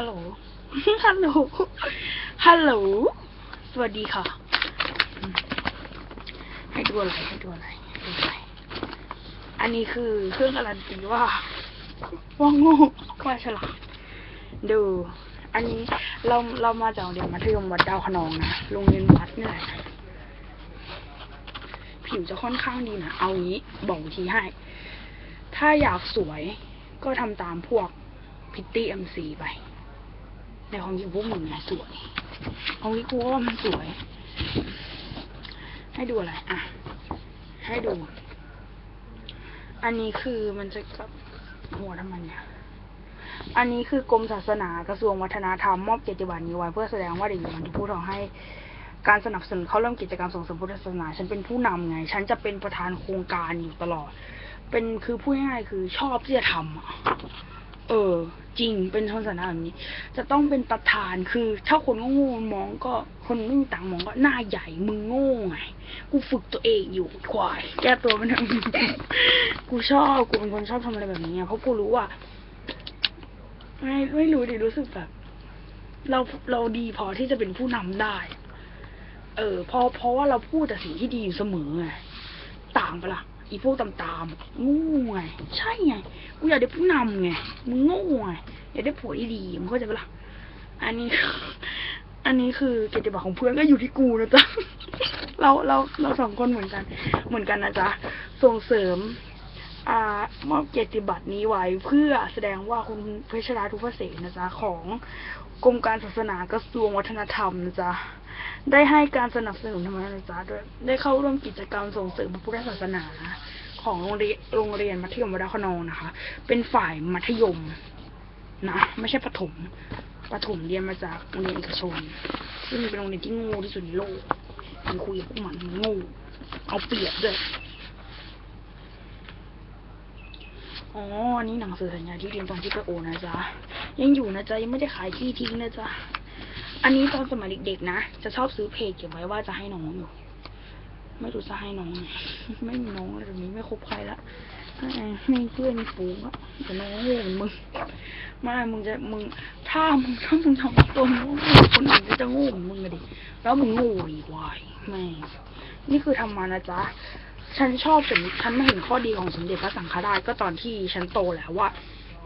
ฮัลโหล ฮัลโหล ฮัลโหล สวัสดีค่ะ ให้ดูอะไร ให้ดูอะไรให้ดูอะไร อันนี้คือเครื่องการันตีว่าว่าง่ว่าฉลาดดู อันนี้เราเรามาจากเรียนมัธยมวัดดาวขนองนะ โรงเรียนวัดนี่แหละ ผิวจะค่อนข้างดีนะ เอางี้บอกวิธีให้ ถ้าอยากสวยก็ทำตามพวกพิตตี้เอ็มซีไป ในความคิดพวกมึงนะสวยเอางี้กูว่ามันสวย ให้ดูอะไร อะ ให้ดู อันนี้คือมันจะกับหัวทำไมเนี่ยอันนี้คือกรมศาสนากระทรวงวัฒนธรรมมอบเกียรติบัตรนี้ไว้เพื่อแสดงว่าเด็กหญิงมันที่ผู้ทองให้การสนับสนุนเข้าร่วมกิจกรรมส่งเสริมพุทธศาสนา ฉันเป็นผู้นำไง ฉันจะเป็นประธานโครงการอยู่ตลอด เป็นคือพูดง่ายๆคือชอบที่จะทำ เออ จริงเป็นชนศาสนาแบบนี้ จะต้องเป็นประธานคือ ถ้าคนโง่มองก็คนไม่มีตังมองก็หน้าใหญ่มึงโง่ไงกูฝึกตัวเองอยู่ควาย แก้ตัวมันเอะกูชอบกูเป็นคนชอบทำอะไรแบบนี้เพราะกูรู้ว่าไม่ไม่รู้ดิรู้สึกแบบ เราเราดีพอที่จะเป็นผู้นำได้ เออเพราะเพราะว่าเราพูดแต่สิ่งที่ดีอยู่เสมอไงต่างปะล่ะ อีพวกตามๆงูไงใช่ไงกูอยากได้ผู้นำไงมึงโง่ไงอยากได้ผัวดีๆมึงเข้าใจปะล่ะอันนี้ อันนี้คือเกียรติบัตรของเพื่อนก็อยู่ที่กูนะจ๊ะเราเราเราสองคนเหมือนกัน เหมือนกันนะจ๊ะส่งเสริม อ่ามอบเกียรติบัตรนี้ไว้เพื่อแสดงว่าคุณเพชรราทุพเสนนะจ๊ะของกรมการศาสนากระทรวงวัฒนธรรมนะจ๊ะได้ให้การสนับสนุนธรรมนะจ๊ะด้วยได้เข้าร่วมกิจกรรมส่งเสริมพระพุทธศาสนาของโรงเรียนโรงเรียนมัธยมวัดดาวขนองนะคะ เป็นฝ่ายมัธยมนะไม่ใช่ประถมประถมเรียนมาจากโรงเรียนเอกชน ซึ่งเป็นโรงเรียนที่โง่ที่สุดในโลกมันคุยกับพวกมันโง่เอาเปรียบด้วย อ๋ออันนี้หนังสือสัญญาที่ดินตอนที่ไปโอนนะจ๊ะ ยังอยู่นะจ๊ะยังไม่ได้ขายที่ทิ้งนะจ๊ะ อันนี้ตอนสมัยเด็กๆนะ จะชอบซื้อเพจเก็บไว้ว่าจะให้น้องอยู่ ไม่รู้จะให้น้องไงไม่มีน้องแล้วแบบนี้ไม่คบใครละไม่เพื่อนมีฝูงอะแต่น้องโง่เหมือนมึงม่มึงจะมึง ถ้ามึงถ้ามึงทำตัวมึงงคนอื่นก็จะโง่เหมือนมึงอะดิ แล้วมึงโง่อีกวายแม่นี่คือทำมานะจ๊ะ ฉันชอบสมฉันมาเห็นข้อดีของสมเด็จพระสังฆราชก็ตอนที่ฉันโตแล้วว่า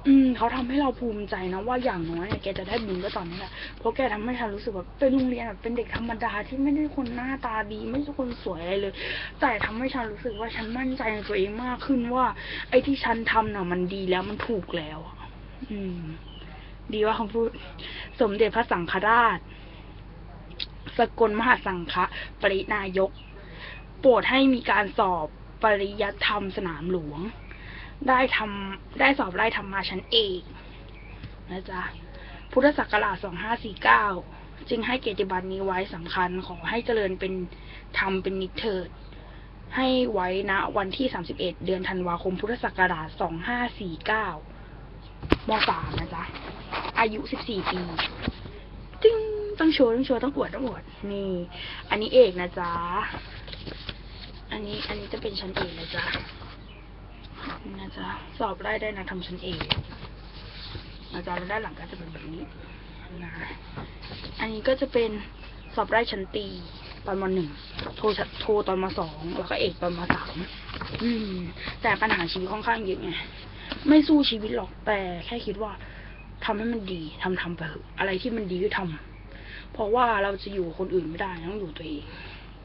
อืมเขาทำให้เราภูมิใจนะว่าอย่างน้อยเนี่ยแกจะได้บุญก็ตอนนี้แหละเพราะแกทำให้ฉันรู้สึกแบบเป็นโรงเรียนแบบเป็นเด็กธรรมดาที่ไม่ได้คนหน้าตาดี ไม่ใช่คนสวยอะไรเลย แต่ทำให้ฉันรู้สึกว่าฉันมั่นใจในตัวเองมากขึ้นว่า ไอ้ที่ฉันทำน่ะมันดีแล้วมันถูกแล้วอืม ดีว่าคำพูด สมเด็จพระสังฆราช สกลมหาสังฆปรินายก โปรดให้มีการสอบปริยัติธรรมสนามหลวง ได้ทำได้สอบไล่ธรรมาชั้นเอกนะจ๊ะพุทธศักราช2549 จึงให้เกียรติบัตรนี้ไว้สำคัญขอให้เจริญเป็นธรรมเป็นนิเถิด ให้ไว้ณวันที่ 31 เดือนธันวาคมพุทธศักราช2549มสามนะจ๊ะ อายุ 14 ปีจึงต้องโชว์ต้องโชว์ต้องอวดต้องอวดนี่ อันนี้เอกนะจ๊ะ อันนี้อันนี้จะเป็นชั้นเอกนะจ๊ะนะจ๊ะสอบได้ได้นะทำชั้นเอกนะจ๊ะแล้วด้านหลังก็จะเป็นแบบนี้นะอันนี้ก็จะเป็นสอบได้ชั้นตีตอนมหนึ่งโทชั้นโทรตอนมสองแล้วก็เอกตอนมสามอืม แต่ปัญหาชีวิตค่อนข้างเยอะไงไม่สู้ชีวิตหรอกแต่แค่คิดว่าทำให้มันดีทำทำไปเถอะอะไรที่มันดีก็ทำเพราะว่าเราจะอยู่คนอื่นไม่ได้ต้องอยู่ตัวเอง